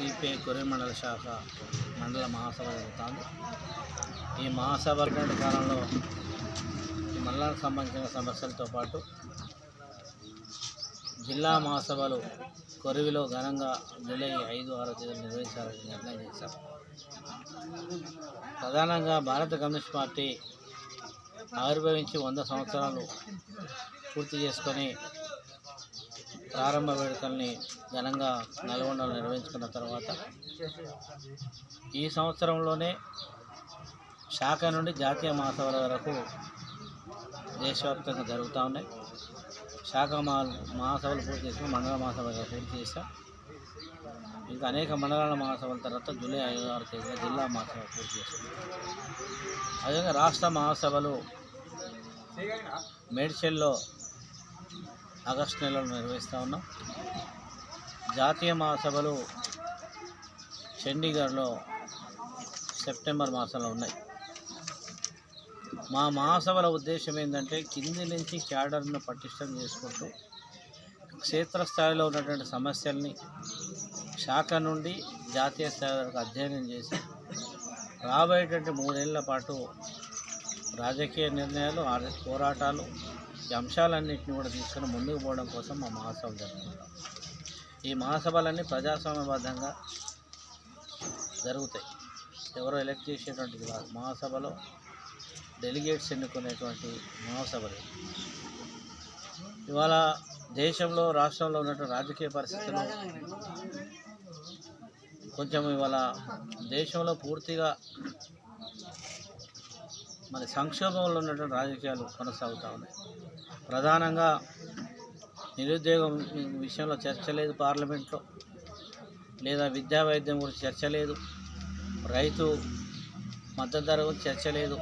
CPI కొరి మండల శాఖ మండల మహాసభ జరుగుతుంది. ఈ మహాసభ కాలంలో ఈ మండలానికి సంబంధించిన సమస్యలతో పాటు జిల్లా మహాసభలు కొరివిలో ఘనంగా జూలై ఐదు ఆరో తేదీలు నిర్వహించాలని నిర్ణయం చేశారు. ప్రధానంగా భారత కమ్యూనిస్ట్ పార్టీ ఆవిర్భవించి వంద సంవత్సరాలు పూర్తి చేసుకొని ప్రారంభ వేడుకల్ని ఘనంగా నల్గొండలో నిర్వహించుకున్న తర్వాత ఈ సంవత్సరంలోనే శాఖ నుండి జాతీయ మహాసభల వరకు దేశవ్యాప్తంగా జరుగుతూ ఉన్నాయి. శాఖ మహా మహాసభలు పూర్తి చేసుకుని మండల మహాసభలు పూర్తి చేశాం. ఇంకా అనేక మండలాల మహాసభల తర్వాత జూలై ఐదు ఆరు తేదీన జిల్లా మహాసభ పూర్తి చేస్తాం అదేవిధంగా రాష్ట్ర మహాసభలు మేడ్చల్లో ఆగస్టు నెలలో నిర్వహిస్తూ ఉన్నాం. జాతీయ మహాసభలు చండీగఢ్లో సెప్టెంబర్ మాసంలో ఉన్నాయి. మా మహాసభల ఉద్దేశం ఏంటంటే కింది నుంచి క్యాడర్ను పటిష్టం చేసుకుంటూ క్షేత్రస్థాయిలో ఉన్నటువంటి సమస్యల్ని శాఖ నుండి జాతీయ స్థాయి వరకు అధ్యయనం చేసి రాబోయేటువంటి మూడేళ్ళ పాటు రాజకీయ నిర్ణయాలు ఆర్థిక పోరాటాలు ఈ అంశాలన్నింటినీ కూడా తీసుకుని ముందుకు పోవడం కోసం మా మహాసభ జరుపుకుంటాం. ఈ మహాసభలన్నీ ప్రజాస్వామ్యబద్ధంగా జరుగుతాయి. ఎవరో ఎలక్ట్ చేసేటువంటిది కాదు మహాసభలో డెలిగేట్స్ ఎన్నుకునేటువంటి మహాసభలు. ఇవాళ దేశంలో రాష్ట్రంలో ఉన్నటువంటి రాజకీయ పరిస్థితులు కొంచెం ఇవాళ దేశంలో పూర్తిగా మరి సంక్షోభంలో ఉన్నటువంటి రాజకీయాలు కొనసాగుతూ ఉన్నాయి. ప్రధానంగా నిరుద్యోగం విషయంలో చర్చ లేదు పార్లమెంట్లో. లేదా విద్యా వైద్యం గురించి చర్చ లేదు రైతు మద్దతు ధర గురించి చర్చ లేదు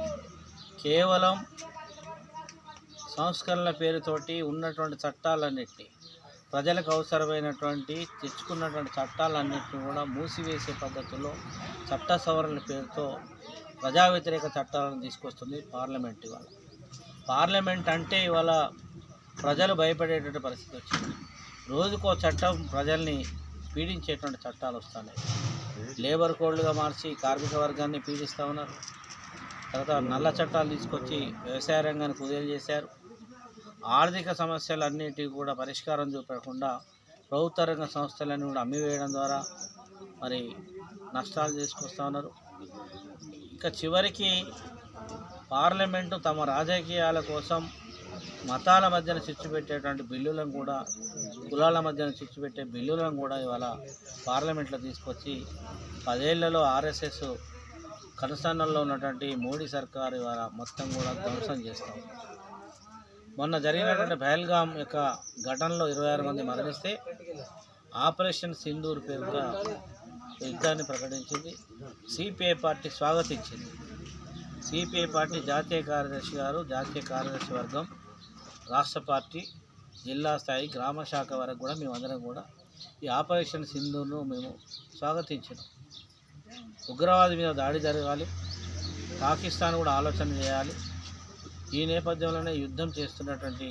కేవలం సంస్కరణల పేరుతోటి ఉన్నటువంటి చట్టాలన్నింటినీ ప్రజలకు అవసరమైనటువంటి తెచ్చుకున్నటువంటి చట్టాలన్నింటినీ కూడా మూసివేసే పద్ధతిలో చట్ట సవరణల పేరుతో ప్రజా వ్యతిరేక చట్టాలను తీసుకొస్తుంది పార్లమెంట్ ఇవాళ. పార్లమెంట్ అంటే ఇవాళ ప్రజలు భయపడేటువంటి పరిస్థితి వచ్చింది. రోజుకో చట్టం ప్రజల్ని పీడించేటువంటి చట్టాలు వస్తున్నాయి. లేబర్ కోడ్లుగా మార్చి కార్మిక వర్గాన్ని పీడిస్తూ ఉన్నారు. తర్వాత నల్ల చట్టాలు తీసుకొచ్చి వ్యవసాయ రంగాన్ని కుదేలు చేశారు. ఆర్థిక సమస్యలన్నిటికీ కూడా పరిష్కారం చూపకుండా ప్రభుత్వ రంగ సంస్థలన్నీ కూడా అమ్మివేయడం ద్వారా మరి నష్టాలు చేసుకొస్తూ ఉన్నారు. ఇక చివరికి పార్లమెంటు తమ రాజకీయాల కోసం మతాల మధ్యన చిచ్చు పెట్టేటువంటి బిల్లులను కూడా కులాల మధ్యన చిచ్చు పెట్టే బిల్లులను కూడా ఇవాళ పార్లమెంట్లో తీసుకొచ్చి పదేళ్ళలో ఆర్ఎస్ఎస్ కనుసన్నల్లో ఉన్నటువంటి మోడీ సర్కారు ఇవాళ మొత్తం కూడా ధ్వంసం చేస్తాం. మొన్న జరిగినటువంటి పహల్గామ్ యొక్క ఘటనలో ఇరవై ఆరు మంది మరణిస్తే ఆపరేషన్ సింధూర్ పేరుగా యుద్ధాన్ని ప్రకటించింది. సిపిఐ పార్టీ స్వాగతించింది. సిపిఐ పార్టీ జాతీయ కార్యదర్శి గారు జాతీయ కార్యదర్శి వర్గం రాష్ట్ర పార్టీ జిల్లా స్థాయి గ్రామ శాఖ వరకు కూడా మేమందరం కూడా ఈ ఆపరేషన్ సింధును మేము స్వాగతించినాం. ఉగ్రవాది మీద దాడి జరగాలి. పాకిస్తాన్ కూడా ఆలోచన చేయాలి. ఈ నేపథ్యంలోనే యుద్ధం చేస్తున్నటువంటి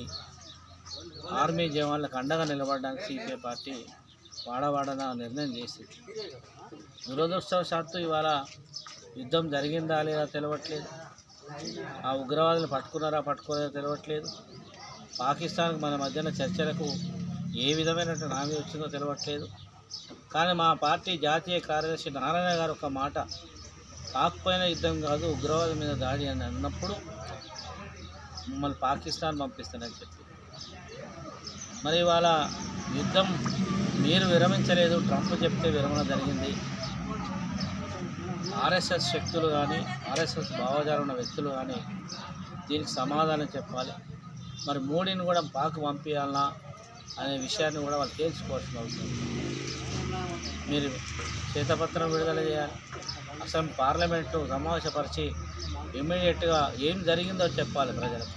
ఆర్మీ జవాన్లకు అండగా నిలబడడానికి సిపిఐ పార్టీ వాడవాడన నిర్ణయం చేసింది దురదృష్టవశాత్తు ఇవాళ యుద్ధం జరిగిందా లేదా తెలవట్లేదు. ఆ ఉగ్రవాదులు పట్టుకున్నారా పట్టుకోలేదా తెలవట్లేదు. పాకిస్తాన్కి మన మధ్యన చర్చలకు ఏ విధమైనటువంటి హామీ వచ్చిందో తెలవట్లేదు. కానీ మా పార్టీ జాతీయ కార్యదర్శి నారాయణ గారు ఒక మాట పాక్పైన యుద్ధం కాదు ఉగ్రవాదం మీద దాడి అని అన్నప్పుడు మమ్మల్ని పాకిస్తాన్ పంపిస్తానని చెప్పి. మరి ఇవాళ యుద్ధం మీరు విరమించలేదు. ట్రంప్ చెప్తే విరమణ జరిగింది. ఆర్ఎస్ఎస్ శక్తులు కానీ ఆర్ఎస్ఎస్ భావజాలు ఉన్న వ్యక్తులు కానీ దీనికి సమాధానం చెప్పాలి. మరి మోడీని కూడా పాక్ పంపించాలనా అనే విషయాన్ని కూడా వాళ్ళు తేల్చుకోవాల్సిన అవసరం మీరు శ్వేతపత్రం విడుదల చేయాలి. అసలు పార్లమెంటు సమావేశపరిచి ఇమ్మీడియట్గా ఏం జరిగిందో చెప్పాలి ప్రజలకు.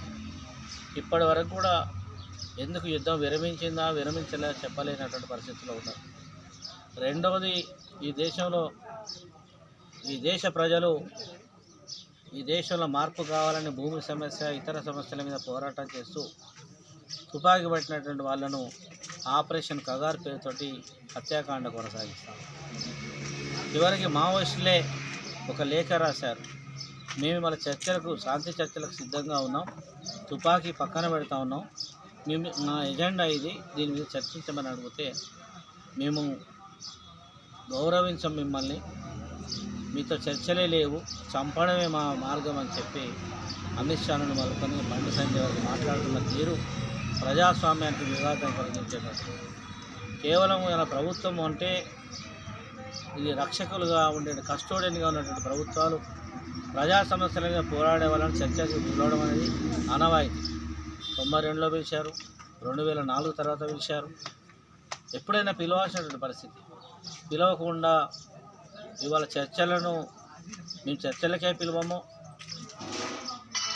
ఇప్పటి వరకు కూడా ఎందుకు యుద్ధం విరమించిందా విరమించలేదా చెప్పలేనటువంటి పరిస్థితుల్లో ఉన్నారు. రెండవది ఈ దేశంలో ఈ దేశ ప్రజలు ఈ దేశంలో మార్పు కావాలని భూమి సమస్య ఇతర సమస్యల మీద పోరాటం చేస్తూ తుపాకీ పట్టినటువంటి వాళ్ళను ఆపరేషన్ కగార్ పేరుతోటి హత్యాకాండ కొనసాగిస్తాం చివరికి మావోయిస్టులే ఒక లేఖ రాశారు. మేము మన చర్చలకు శాంతి చర్చలకు సిద్ధంగా ఉన్నాం. తుపాకీ పక్కన పెడతా ఉన్నాం. మేము నా ఎజెండా ఇది దీని మీద చర్చించమని అడిగితే మేము గౌరవించం మిమ్మల్ని. మీతో చర్చలే లేవు చంపడమే మా మార్గం అని చెప్పి అమిత్ షాను మలుకొని బండి సంజయ్ గారు మాట్లాడుతున్న తీరు ప్రజాస్వామ్యానికి విఘాతం కలిగించేటట్టు. కేవలం ఇలా ప్రభుత్వం అంటే ఇది రక్షకులుగా ఉండే కస్టోడియన్గా ఉన్నటువంటి ప్రభుత్వాలు ప్రజా సమస్యల మీద పోరాడే వాళ్ళని చర్చకు పిలవడం అనేది అనవాయితీ తొంభై రెండులో పిలిచారు రెండు వేల నాలుగు తర్వాత పిలిచారు. ఎప్పుడైనా పిలవాల్సినటువంటి పరిస్థితి. పిలవకుండా ఇవాళ చర్చలను మేము చర్చలకే పిలవము.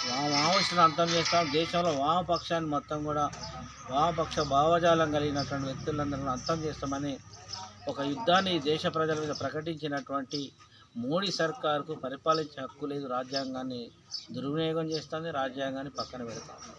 వా- అంతం చేస్తాం. దేశంలో వామపక్షాన్ని మొత్తం కూడా వామపక్ష భావజాలం కలిగినటువంటి వ్యక్తులందరినీ అంతం చేస్తామని ఒక యుద్ధాన్ని దేశ ప్రజల మీద ప్రకటించినటువంటి మోడీ సర్కార్కు పరిపాలించే హక్కు లేదు. రాజ్యాంగాన్ని దుర్వినియోగం చేస్తుంది. రాజ్యాంగాన్ని పక్కన పెడతాం.